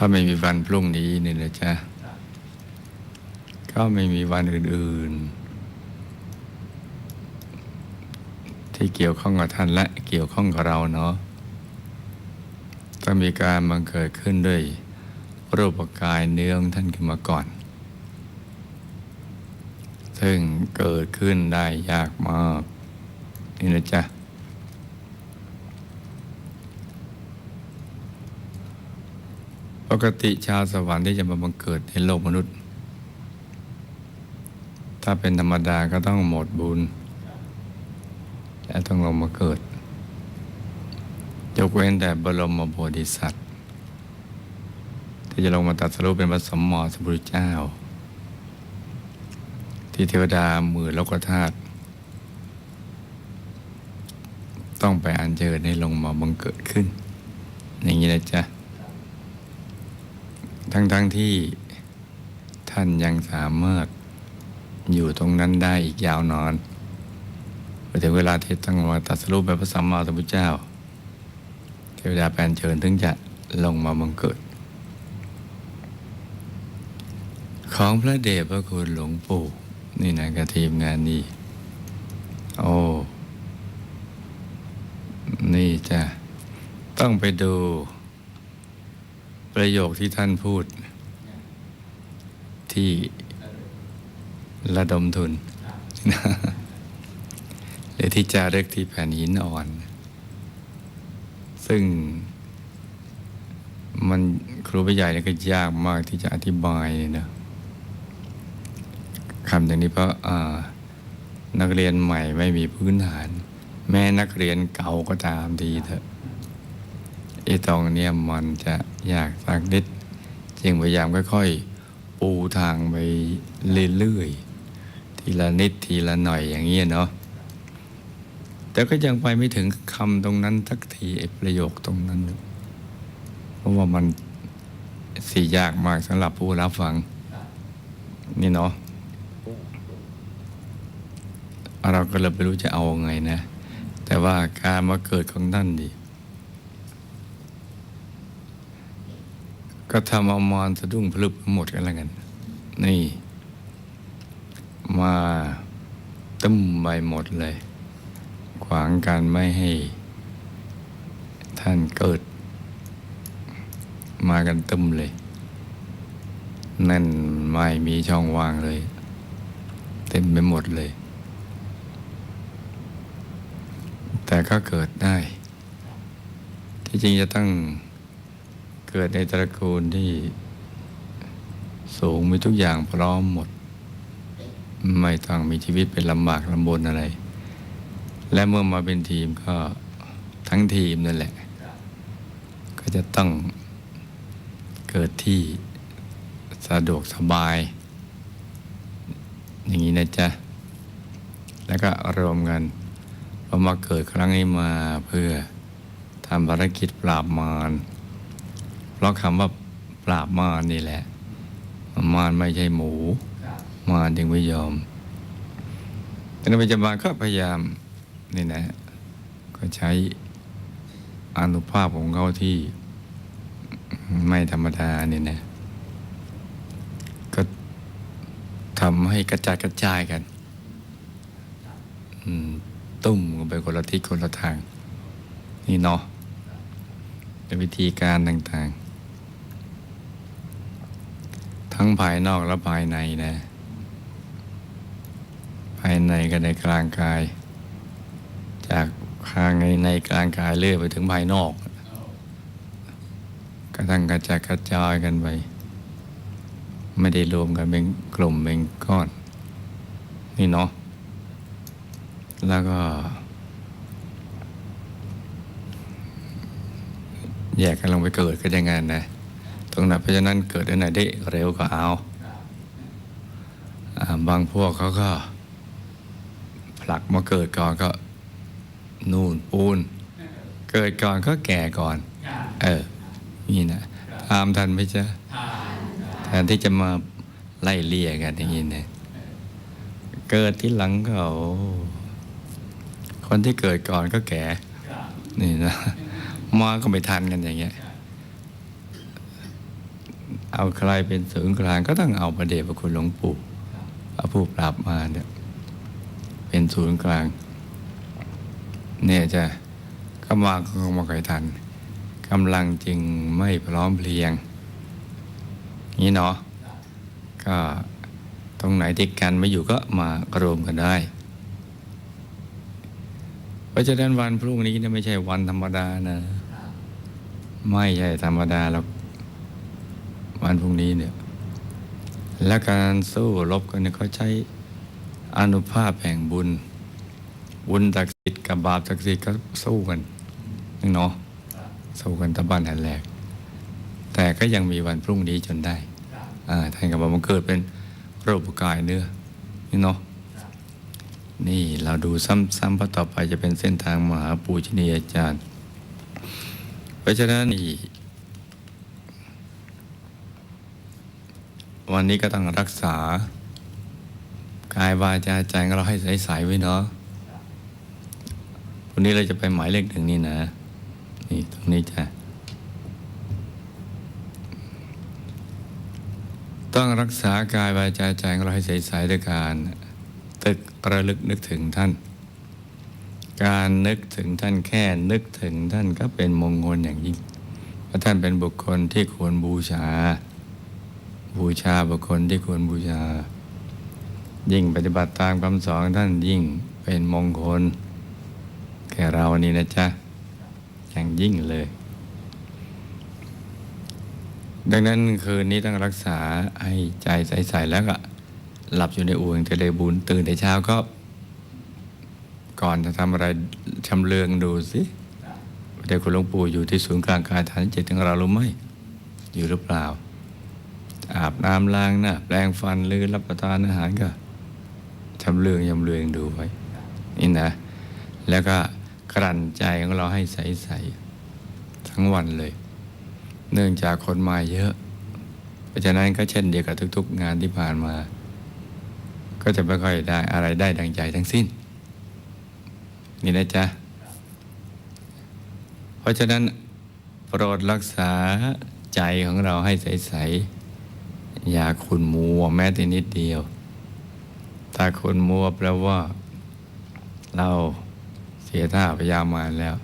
ถ้าไม่มีวันพรุ่งนี้นี่นะจ๊ะ ก็ไม่มีวันอื่น ๆ ที่เกี่ยวข้องกับท่านและเกี่ยวข้องกับเราเนาะต้องมีการบังเกิดขึ้นด้วยรูปกายเนื้องท่านขึ้นมาก่อน ซึ่งเกิดขึ้นได้ยากมาก นี่นะจ๊ะ ปกติชาวสวรรค์ที่จะมาบังเกิดในโลกมนุษย์ ถ้าเป็นธรรมดาก็ต้องหมดบุญ และต้องลงมาเกิดยกเว้นแต่บรมโพธิสัตว์ ที่จะลงมาตรัดสรุปเป็นพระสมมอสมุทธเจ้า ที่เทวดาหมื่นโลกธาตุต้องไปอัญเชิญให้ลงมาบังเกิดขึ้น อย่างนี้นะจ๊ะ ทั้งๆทที่ท่านยังสามารถอยู่ตรงนั้นได้อีกยาวนานพอถึงเวลาที่ต้องมาตัดสรุปแบบพระสัมมาสัมพุทธเจ้า เทวดาแปลนเชิญถึงจะลงมาบังเกิด ของพระเดชพระคุณหลวงปู่ นี่นะกับทีมงานนี้โอ้ นี่จะต้องไปดู ประโยคที่ท่านพูดที่ระดมทุน หรือที่จารึกที่แผ่นหินอ่อน ซึ่งมันครูผู้ใหญ่เนี่ยก็ยากมากที่จะอธิบายเนะคำอย่างนี้เพราะนักเรียนใหม่ไม่มีพื้นฐาน แม้นักเรียนเก่าก็ตามทีเถอะ ไอ้ตรงเนี้ยมันจะยากสักนิด จึงพยายามค่อยๆ ปูทางไปเรื่อยๆ ทีละนิดทีละหน่อยอย่างเงี้ยเนาะแต่ก็ยังไปไม่ถึงคำตรงนั้นสักทีไอ้ประโยคตรงนั้น เพราะว่ามันสี่ยากมากสำหรับผู้รับฟัง นี่เนาะเราก็เลยไม่รู้จะเอาไงนะ แต่ว่าการมาเกิดของท่านดี ก็ทำเอามอนสะดุ้งพลึบหมดกันแล้วกัน นี่ มาตึ้มไปหมดเลย ขวางการไม่ให้ ท่านเกิด มากันตึ้มเลย นั่นไม่มีช่องว่างเลย เต็มไปหมดเลย แต่ก็เกิดได้ ที่จริงจะต้อง เกิดในตระกูลที่สูงมีทุกอย่างพร้อมหมด ไม่ต้องมีชีวิตเป็นลำบากลำบนอะไร และเมื่อมาเป็นทีมก็ทั้งทีมนั่นแหละ ก็จะต้องเกิดที่สะดวกสบาย อย่างนี้นะจ๊ะ แล้วก็รวมกันพอมาเกิดครั้งนี้มาเพื่อทำภารกิจปราบมาร เพราะคำว่าปราบมารนี่แหละ มารไม่ใช่หมู มารจึงไม่ยอมแต่ในปัจจุบันก็พยายามนี่นะ ก็ใช้อานุภาพของเขาที่ไม่ธรรมดานี่นะ ก็ทำให้กระจายกระจายกันอืมตุ้มกันไปคนละทิศคนละทาง นี่เนาะเป็นวิธีการต่างๆ ทั้งภายนอกและภายในนะ ภายในกับในกลางกาย จากข้างในในกลางกายเลื่อยไปถึงภายนอกกระทั่งกระจายกระจายกันไป ไม่ได้รวมกันเป็นกลุ่มเป็นก้อน นี่เนาะแล้วก็ แยกกันลงไปเกิดก็ยังไงนะ รงนั้นเพราะฉะนั้นเกิดอันไหนได้เร็วก็เอาอ่าบางพวกเขาก็ ผลักมาเกิดก่อนก็นูนปูน เกิดก่อนก็แก่ก่อน เออ นี่นะตามทันไหมจ๊ะแทนที่จะมาไล่เลี่ยกันอย่างนี้นะเกิดที่หลังเขาคนที่เกิดก่อนก็แก่ นี่นะมาก็ไม่ทันกันอย่างเงี้ย เอาใครเป็นศูนย์กลางก็ต้องเอาพระเดชพระคุณหลวงปู่พระผู้ปราบมาเนี่ยเป็นศูนย์กลาง เนี่ยจะก็มาก็มาไกทันกำลังจึงไม่พร้อมเพรียง นี้เนาะก็ตรงไหนที่กันไม่อยู่ก็มารวมกันได้ เพราะฉะนั้นวันพรุ่งนี้เนี่ยไม่ใช่วันธรรมดานะ ไม่ใช่ธรรมดาหรอก วันพรุ่งนี้เนี่ยและการสู้รบกันเนี่ยเขาใช้อานุภาพแห่งบุญ บุญศักดิ์สิทธิ์กับบาปศักดิ์สิทธิ์ก็สู้กันนี่เนาะสู้กันตะบันแห่งแหลก แต่ก็ยังมีวันพรุ่งนี้จนได้ท่านก็บอกมันเกิดเป็นรูปกายเนื้อนี่เนาะนี่เราดูซ้ำๆพระต่อไปจะเป็นเส้นทางมหาปูชนียาจารย์ เพราะฉะนั้นนี่ วันนี้ก็ต้องรักษา กายวาจาใจของเราให้ใสๆไว้เนาะวันนี้เราจะไปหมายเลขหนึ่งนี่นะ นี่ตรงนี้จะต้องรักษากายวาจาใจของเราให้ใสๆด้วยการตึกระลึกนึกถึงท่าน การนึกถึงท่านแค่นึกถึงท่านก็เป็นมงคลอย่างยิ่งเพราะท่านเป็นบุคคลที่ควรบูชา บูชาบุคคลที่ควรบูชา ยิ่งปฏิบัติตามคำสอนท่านยิ่งเป็นมงคล แก่เรานี่นะจ๊ะ อย่างยิ่งเลย ดังนั้นคืนนี้ต้องรักษาให้ใจใสๆแล้วก็หลับอยู่ในอ่วงจะได้บุญตื่นแต่เช้าก็ ก่อนจะทำอะไรชำเลืองดูสิเดี๋ยวคุณหลวงปู่อยู่ที่ศูนย์กลางกายฐานจิตของเราหรือไม่ อยู่หรือเปล่า อาบน้ำล้างหน้าแปรงฟันหรือรับประทานอาหารก็ชำเลืองยำเลืองดูไว้นี่นะ แล้วก็กลั่นใจของเราให้ใสๆทั้งวันเลย เนื่องจากคนมาเยอะ เพราะฉะนั้นก็เช่นเดียวกับทุก ๆ งานที่ผ่านมา ก็จะไม่ค่อยได้อะไรได้ดังใจทั้งสิ้น นี่นะจ๊ะ เพราะฉะนั้นโปรดรักษาใจของเราให้ใสๆ อย่าขุนมัวแม้แต่นิดเดียว ถ้าขุนมัวแปลว่า เราเสียท่าพยายามมาแล้ว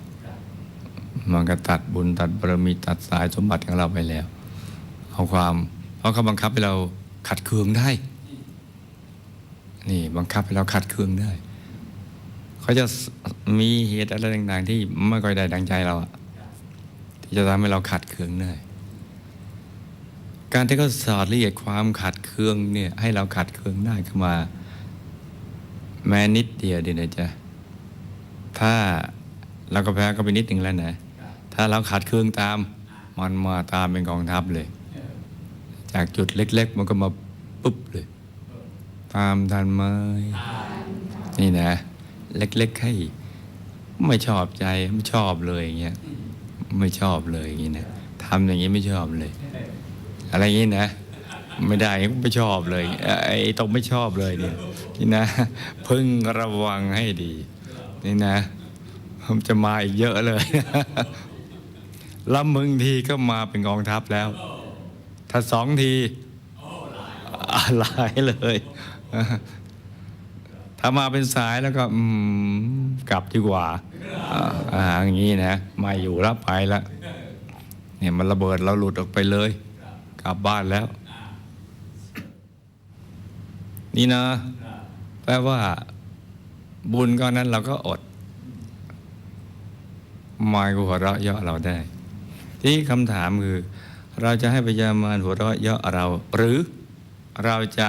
มันก็ตัดบุญตัดบารมีตัดสายสมบัติของเราไปแล้ว เอาความ เพราะเขาบังคับให้เราขัดเคืองได้ นี่บังคับให้เราขัดเคืองได้ เขาจะมีเหตุอะไรต่างๆที่ไม่ค่อยได้ดังใจเราอะที่จะทำให้เราขัดเคืองได้ การที่เขาสอดละเอียดความขัดเคืองเนี่ยให้เราขัดเคืองได้เข้ามา แม้นิดเดียวดีนะจ๊ะถ้าเราก็แพ้ก็ไปนิดหนึ่งแล้วนะ ถ้าเราขัดเคืองตาม มันมาตามเป็นกองทัพเลย จากจุดเล็ก ๆ มันก็มาปุ๊บเลย ตามทันไหมนี่นะ เล็ก ๆ ให้ ไม่ชอบใจไม่ชอบเลยอย่างเงี้ยไม่ชอบเลยอย่างเงี้นะทำอย่างงี้ไม่ชอบเลย อะไรอย่างงี้นะไม่ได้ไม่ชอบเลยไอ้ตรงไม่ชอบเลยเนี่ยนี่นะพึ่งระวังให้ดีนี่นะผมจะมาอีกเยอะเลยแล้วมึงทีก็มาเป็นกองทัพแล้ว ถ้าสองทีหลายเลยถ้ามาเป็นสายแล้วก็กลับดีกว่าอย่างนี้นะม่อยู่รับไปแล้วเนี่ยมันระเบิดเราหลุดออกไปเลย กลับบ้านแล้ว นี่นะ แปลว่า บุญก้อนนั้นเราก็อดมายกูหัวเราะเยาะเราได้ ที่คำถามคือ เราจะให้พยามารหัวเราะเยาะเรา หรือเราจะ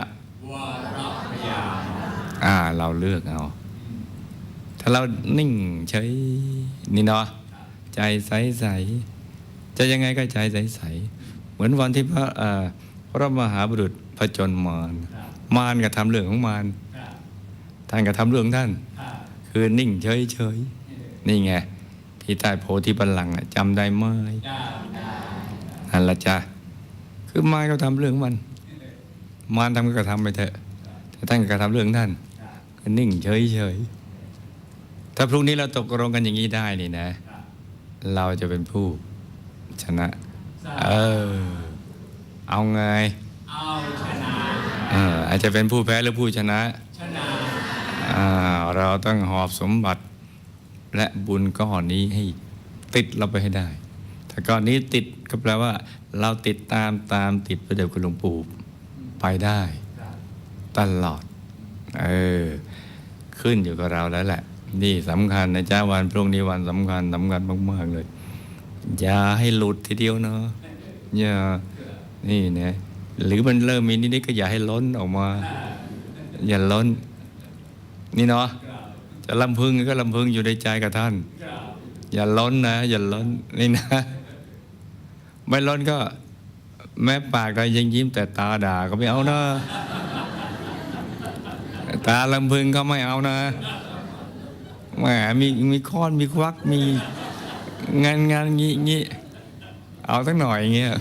อ่า เราเลือกเอา ถ้าเรานิ่งเฉยนี่เนาะใจใสใสจะยังไงก็ใจใสใส เหมือนวันที่พระเอ่อพระมหาบุรุษพระจนมารมารก็ทำเรื่องของมารท่านก็ทำเรื่องท่าน คือนิ่งเฉยเฉยๆนี่ไงที่ใต้โพธิบัลลังก์อะจำได้ไหมนั่นละจ้ะคือมารก็ทำเรื่องมัน มารทำก็ทำไปเถอะแต่ท่านก็ทำเรื่องท่านก็นิ่งเฉยเฉยๆถ้าพรุ่งนี้เราตกลงกันอย่างนี้ได้นี่นะ เราจะเป็นผู้ชนะ เออ เอาไง เอาชนะเอ่ออาจจะเป็นผู้แพ้หรือผู้ชนะ ชนะอ่าเราต้องหอบสมบัติ และบุญก้อนนี้ให้ติดเราไปให้ได้ ถ้าก้อนนี้ติดก็แปลว่า เราติดตามตามติดพระเดชคุณหลวงปู่ไปได้ตลอด เออ ขึ้นอยู่กับเราแล้วแหละ นี่สำคัญนะจ้าวันพรุ่งนี้วันสำคัญสำคัญมาก ๆ เลย อย่าให้หลุดทีเดียวเนาะอย่านี่นะหรือมันเริ่มมีนิดๆก็อย่าให้ล้นออกมา อย่าล้น นี่เนาะจะลำพึงก็ลำพึงอยู่ในใจกับท่าน อย่าล้นนะ อย่าล้นนี่นะ ไม่ล้นก็ แม้ปากเรายังยิ้มแต่ตาด่าก็ไม่เอานะตาลำพึงก็ไม่เอานะแหมมีมีค้อนมีควักมี งานงานงี้งี้เอาสักหน่อยเงี้ย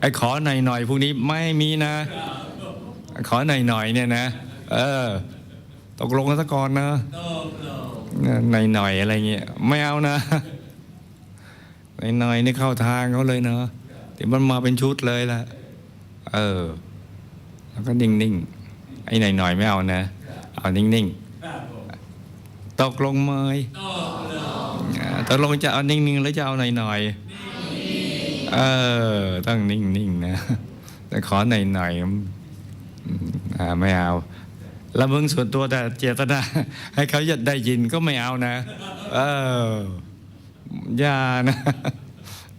ไอ้ขอหน่อยหน่อยพวกนี้ไม่มีนะ ขอหน่อยหน่อยเนี่ยนะ เออ ตกลงกันซะก่อนนะหน่อยหน่อยอะไรเงี้ยไม่เอานะหน่อยหน่อยนี่เข้าทางเขาเลยเนาะแต่มันมาเป็นชุดเลยล่ะ เออ แล้วก็นิ่งนิ่งๆไอ้หน่อยหน่อยไม่เอานะเอานิ่งนิ่งๆตกลงไหมอ่า ตกลงจะเอานิ่งๆหรือจะเอาหน่อยหน่อยเออต้องนิ่งๆนะแต่ขอหน่อยๆอ่าไม่เอาละมึงส่วนตัวแต่เจตนาให้เขาจะได้ยินก็ไม่เอานะ เอออย่านะ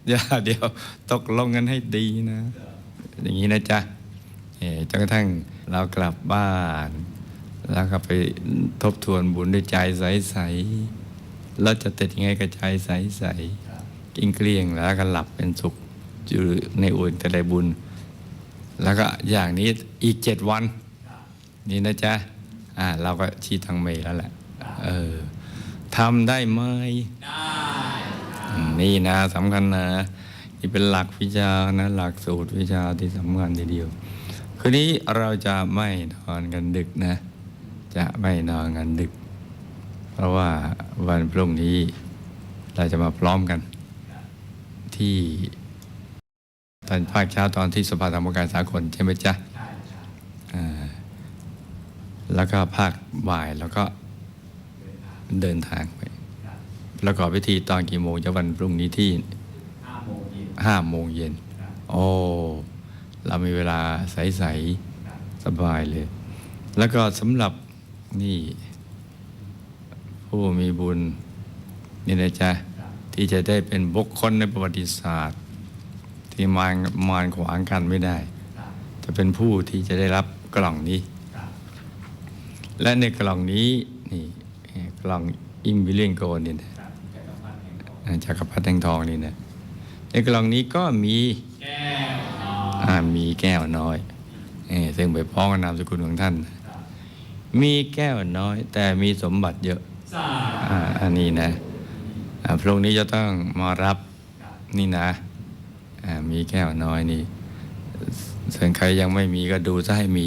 อย่าเดี๋ยวตกลงกันให้ดีนะ อย่างนี้นะจ๊ะจนกระทั่งเรากลับบ้าน แล้วก็ไปทบทวนบุญด้วยใจใสๆ เราจะติดยังไงกับใจใสๆกิ้งเกลี้ยงแล้วก็หลับเป็นสุขอยู่ในอุ่นแต่ได้บุญ แล้วก็อย่างนี้อีกเจ็ดวัน นี่นะจ๊ะอ่าเราก็ชี้ทางเมย์แล้วแหละเออทำได้ไหมอืมนี่นะสำคัญนะนี่เป็นหลักวิชานะหลักสูตรวิชาที่สำคัญทีเดียว คืนนี้เราจะไม่นอนกันดึกนะ จะไม่นอนกันดึกเพ ราะว่าวันพรุ่งนี้เราจะมาพร้อมกัน ที่ตอนภาคเช้าตอนที่สภาธรรมการสากลใช่ไหมจ๊ะอ่าแล้วก็ภาคบ่ายแล้วก็เดินทางไปประกอบพิธีตอนกี่โมงจะวันพรุ่งนี้ที่ห้าโมงเย็นห้าโมงเย็นโอ้ เรามีเวลาใส ๆ สบายเลย แล้วก็สำหรับนี่ ผู้มีบุญนี่นะจ๊ะที่จะได้เป็นบุคคลในประวัติศาสตร์ ที่มารมารขวางกันไม่ได้ จะเป็นผู้ที่จะได้รับกล่องนี้ และในกล่องนี้นี่กล่องอิมบิเลียนโกนี่นะจักรพรรดิแห่งทองนี่นะในกล่องนี้ก็มีแก้วน้อยอ่ามีแก้วน้อยเออซึ่งไปพ้องกับนามสกุลของท่าน มีแก้วน้อย แต่มีสมบัติเยอะสา อ่าอันนี้นะอ่าพรุ่งนี้จะต้องมารับนี่นะอ่ามีแก้วน้อยนี่ส่วนใครยังไม่มีก็ดูซะให้มี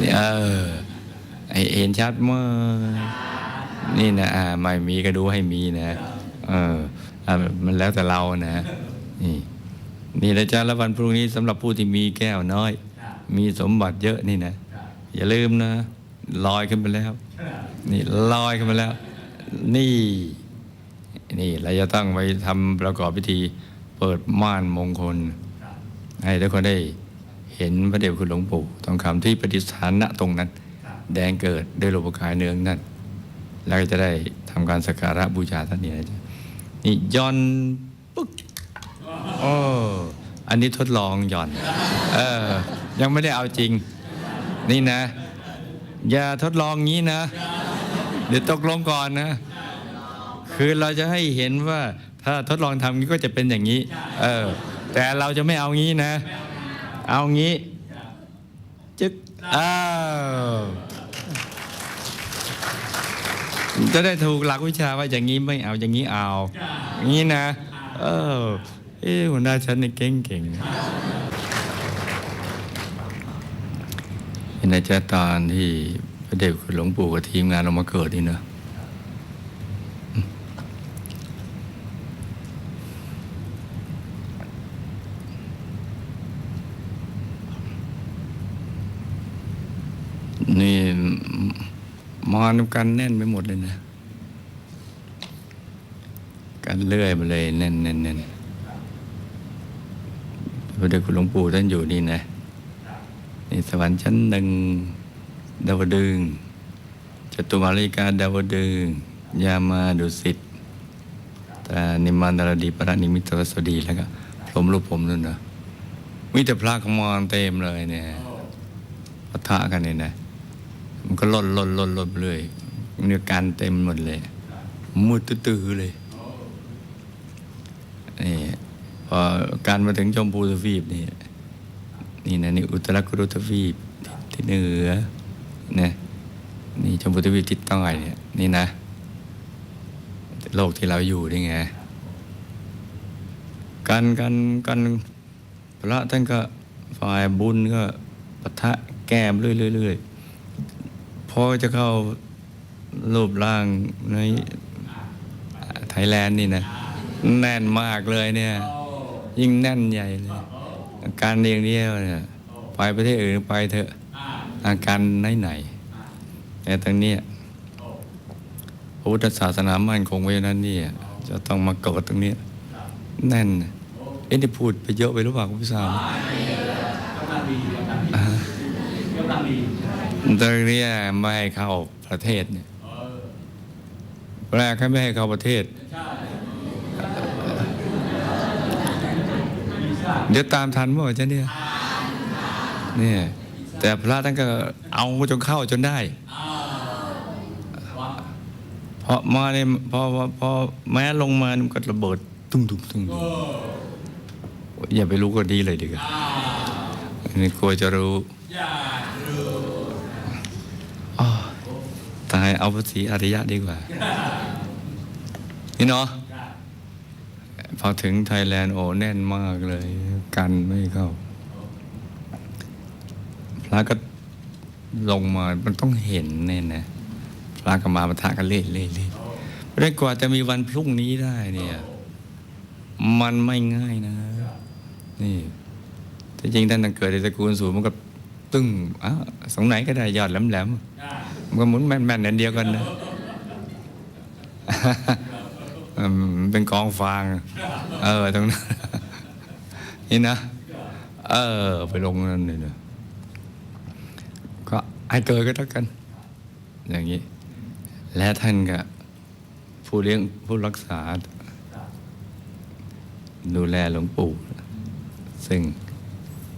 นี่เออไอเห็นชัดเมื่อนี่นะอ่าไม่มีก็ดูให้มีนะ เอออะมันแล้วแต่เรานะ นี่ นี่นะจ๊ะแล้ววันพรุ่งนี้สำหรับผู้ที่มีแก้วน้อย มีสมบัติเยอะนี่นะ อย่าลืมนะลอยขึ้นไปแล้ว นี่ลอยขึ้นมาแล้ว นี่ นี่เราจะต้องไปทำประกอบพิธี เปิดม่านมงคล ให้ทุกคนได้เห็นพระเดชคุณหลวงปู่ทองคำที่ประดิษฐานณตรงนั้น แดงเกิดด้วยรูปกายเนืองนั่นแล้วก็จะได้ทำการสักการะบูชาท่านนี่นะจ๊ะนี่ย่อนปึ๊กโอ้อันนี้ทดลองย่อน เออ ยังไม่ได้เอาจริง นี่นะ อย่าทดลองงี้นะ เดี๋ยวตกลงก่อนนะ คือเราจะให้เห็นว่าถ้าทดลองทำงี้ก็จะเป็นอย่างนี้ เออ แต่เราจะไม่เอางี้นะ เอางี้ จึ๊กอ้าวจะได้ถูกหลักวิชาว่าอย่างนี้ไม่เอาอย่างนี้เอาอย่างนี้นะ เออเอ้หัวหน้าฉันนี่เก่งเก่งๆนเห็นไหมจ๊ะตอนที่ พระเดชคุณหลวงปู่กับทีมงานออกมาเกิดนี่เนอะนี่มอนกันแน่นไปหมดเลยนะ กันเลื่อยไปเลยแน่นแน่นแน่นพระเดชคุณหลวงปู่ท่านอยู่นี่นะนี่สวรรค์ชั้นหนึ่ง ดาวดึงจตุมาริกาดาวดึงยามาดุสิตตานิมานดารดีปรนิมิตรสดีแล้วก็พรหมรูปผมนั่นนะมีแต่พระขมอนเต็มเลยเนี่ยปะทะกันเนี่ยนะ มันก็ล่นล่นล่นล่นไปเรื่อยมีการเต็มหมดเลย มืดตื้อเลยนี่พอการมาถึงชมพูทวีปนี่นี่นะนี่อุตรกุรุทวีปที่เหนือ นะนี่ชมพูทวีปทิศใต้เนี่ยนี่นะ โลกที่เราอยู่นี่ไงกันกันกันพระท่านก็ฝ่ายบุญก็ปะทะแก้มเรื่อยๆพอจะเข้ารูปร่างในไทยแลนด์นี่นะ แน่นมากเลยเนี่ย ยิ่งแน่นใหญ่เลย การเรียงเดียวเนี่ย ไปประเทศอื่นไปเถอะ อาการไหนไหนๆแต่ตรงเนี้ยพระพุทธศาสนามั่นคงไว้นั้นเนี่ยจะต้องมาเกิดตรงเนี้ยแน่นนะเอ๊ะนี่พูดไปเยอะไปหรือเปล่าคุณผู้ชมกำลังดีกำลังดีกำลังดีตรงเนี้ยไม่ให้เข้าประเทศเนี่ยเออแรกให้ไม่ให้เข้าประเทศใช่เดี๋ยวตามทันมั้งจ๊ะเนี่ยเนี่ย แต่พระท่านก็เอาจนเข้าจนได้ เพราะมาเนี่ยพอพอแม้ลงมามันก็ระเบิดตุ้มตุ้มตุ้มอย่าไปรู้ก็ดีเลยดีกว่านี่กลัวจะรู้ตายเอาภาษีอริยะดีกว่า นี่เนาะพอถึงไทยแลนด์โอ้แน่นมากเลย กันไม่เข้า พระก็ลงมา มันต้องเห็นเนี่ยนะ พระก็มาปะทะกันเล่เล่เล่เพราะกว่าจะมีวันพรุ่งนี้ได้เนี่ย มันไม่ง่ายนะ นี่จริงท่านเกิดในตระกูลสูงมันก็ตึ้งอ้าวสงไหนก็ได้ยอดแหลมๆมันก็หมุนแม่นๆอันเดียวกันนะเป็นกองฟาง เออตรงนั้นนี่นะ เออ ไปลงนั่นเลยนะ ก็ไอ้เกิดก็แล้วกัน อย่างนี้ และท่านก็ผู้เลี้ยงผู้รักษา ดูแลหลวงปู่ ซึ่ง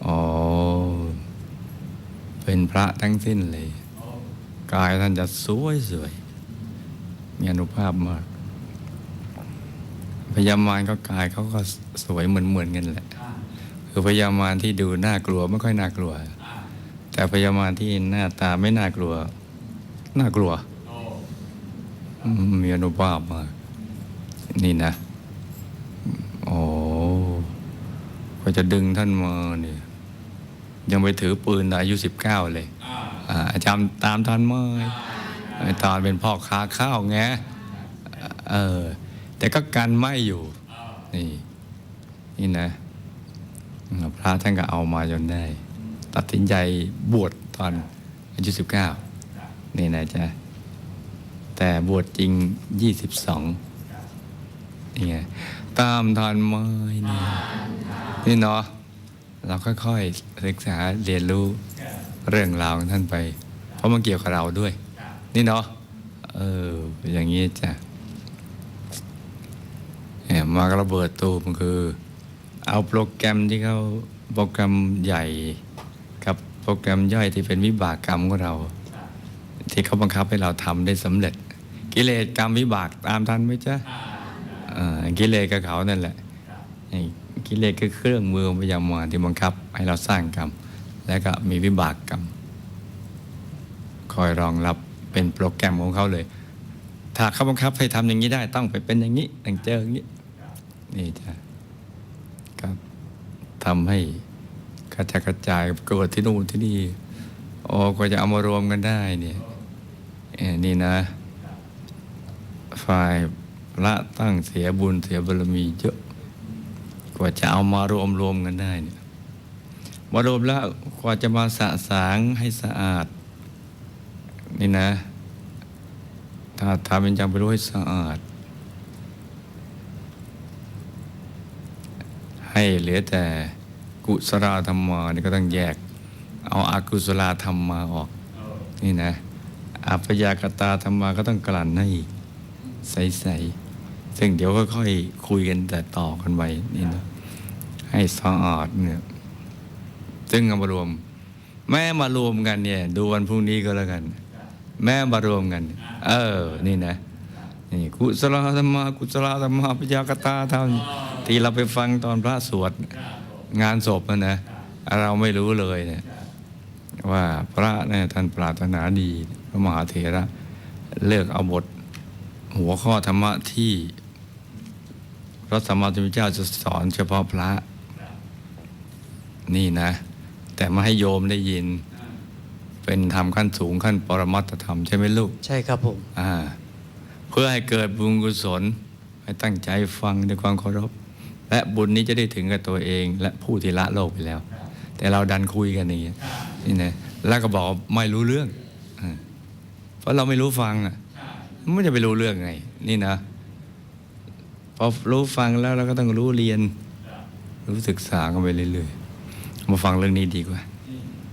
อ๋อ เป็นพระทั้งสิ้นเลย กายท่านจะสวยสวยมีอนุภาพมาก พยามารก็กายเขาก็สวยเหมือนเหมือนกันแหละ คือพยามารที่ดูน่ากลัวไม่ค่อยน่ากลัว แต่พยามารที่หน้าตาไม่น่ากลัว น่ากลัว มีอนุภาพมากนี่นะ โอ้ก็จะดึงท่านมาเนี่ย ยังไปถือปืนอายุสิบเก้าเลยอ่าอ่าจำตามทันมไอ้ตอนเป็นพ่อค้าข้าวไงเออ แต่ก็กันไม่อยู่ นี่ นี่นะ พระท่านก็เอามาจนได้ ตัดสินใจบวชตอนอายุสิบเก้านี่นะจ๊ะ แต่บวชจริงยี่สิบสองนี่ไงตามทันไมเนี่นี่เนาะเราค่อยๆศึกษาเรียนรู้เรื่องราวของท่านไป เพราะมันเกี่ยวกับเราด้วย นี่เนาะเอออย่างนี้จ้ะเนี่ยมากระเบิดตูมคือ เอาโปรแกรมที่เขาโปรแกรมใหญ่ โปรแกรมย่อยที่เป็นวิบากกรรมของเรา ที่เขาบังคับให้เราทำได้สำเร็จ กิเลสกรรมวิบากตามทันไหมจ๊ะกิเลสกับเขานั่นแหละกิเลสคือเครื่องมือพยามารที่บังคับให้เราสร้างกรรม แล้วก็มีวิบากกรรม คอยรองรับเป็นโปรแกรมของเขาเลย ถ้าเขาบังคับให้ทำอย่างนี้ได้ต้องไปเป็นอย่างนี้ต้องเจออย่างนี้นี่จ้ะครับทำให้ กระจายกระจายเกิดที่นู่นที่นี่โอ้ก็จะเอามารวมกันได้เนี่ยนี่นะ ฝ่ายพระตั้งเสียบุญเสียบารมีเยอะ กว่าจะเอามารวมรวมกันได้เนี่ยมารวมแล้วกว่าจะมาสะสางให้สะอาด นี่นะ ถ้าทำเป็นจังไปรู้ให้สะอาด ให้เหลือแต่ กุศลธรรมานี่ก็ต้องแยก เอาอากุศลธรรมมาออก นี่นะอัปยากตาธรรมาก็ต้องกลั่นให้ใสๆซึ่งเดี๋ยวค่อยๆคุยกันแต่ต่อกันไปนี่นะให้สะอาดเนี่ยซึ่งเอามารวม แม่มารวมกันเนี่ย ดูวันพรุ่งนี้ก็แล้วกัน แม่มารวมกัน เออ นี่นะนี่กุศลธรรมากุศลธรรมาปยากตาธรรมที่เราไปฟังตอนพระสวด งานศพนะนะเราไม่รู้เลยเนี่ยว่าพระเนี่ยท่านปรารถนาดีพระมหาเถระเลือกเอาบท หัวข้อธรรมะที่พระสัมมาสัมพุทธเจ้าจะสอนเฉพาะพระ นี่นะ แต่มาให้โยมได้ยิน เป็นธรรมขั้นสูงขั้นปรมัตถธรรมใช่ไหมลูก ใช่ครับผมอ่า เพื่อให้เกิดบุญกุศล ให้ตั้งใจฟังด้วยความเคารพ และบุญนี้จะได้ถึงกับตัวเอง และผู้ที่ละโลกไปแล้ว แต่เราดันคุยกันอย่างนี้นี่นะแล้วก็บอกไม่รู้เรื่อง เพราะเราไม่รู้ฟังอะไม่จะไปรู้เรื่องไง นี่นะพอรู้ฟังแล้วเราก็ต้องรู้เรียน รู้ศึกษากันไปเรื่อยๆมาฟังเรื่องนี้ดีกว่า